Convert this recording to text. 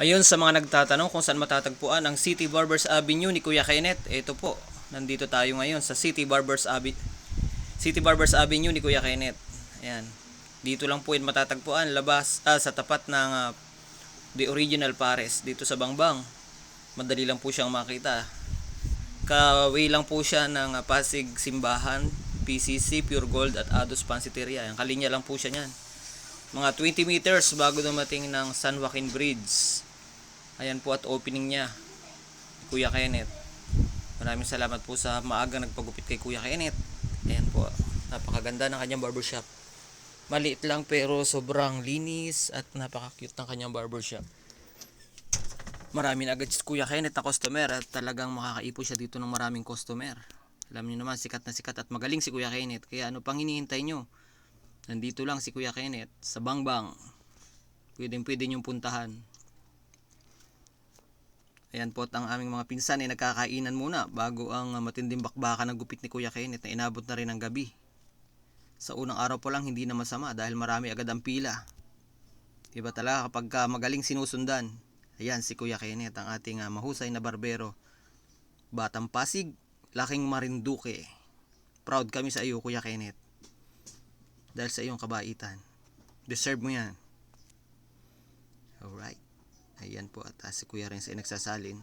Ayun sa mga nagtatanong kung saan matatagpuan ang City Barbers Avenue ni Kuya Kenneth. Ito po, nandito tayo ngayon sa City Barbers Avenue. City Barbers Avenue ni Kuya Kenneth. Ayan. Dito lang po yun matatagpuan labas ah, sa tapat ng ah, The Original Pares dito sa Bangbang. Madali lang po siyang makita. Kaway lang po siya ng ah, Pasig Simbahan, PCC, Pure Gold at Ados Pansiteria. Ang kalinya lang po siya niyan. Mga 20 meters bago dumating ng San Joaquin Bridge. Ayan po at opening niya. Kuya Kenneth. Maraming salamat po sa maagang nagpagupit kay Kuya Kenneth. Ayan po. Napakaganda ng kanyang barbershop. Maliit lang pero sobrang linis at napaka-cute ng kanyang barbershop. Marami na agad si Kuya Kenneth na customer at talagang makakaipo siya dito ng maraming customer. Alam niyo naman, sikat na sikat at magaling si Kuya Kenneth. Kaya ano pang hinihintay nyo? Nandito lang si Kuya Kenneth sa Bangbang. Pwedeng pwede niyong puntahan. Ayan po at ang aming mga pinsan ay nagkakainan muna bago ang matinding bakbakan ng gupit ni Kuya Kenneth na inabot na rin ng gabi. Sa unang araw pa lang hindi na masama dahil marami agad ang pila. Iba talaga kapag ka magaling sinusundan. Ayan si Kuya Kenneth ang ating uh, mahusay na barbero. Batang Pasig, laking Marinduque. Proud kami sa iyo Kuya Kenneth. Dahil sa iyong kabaitan. Deserve mo yan. Alright. Ayan po at uh, si Kuya rin sa nagsasalin.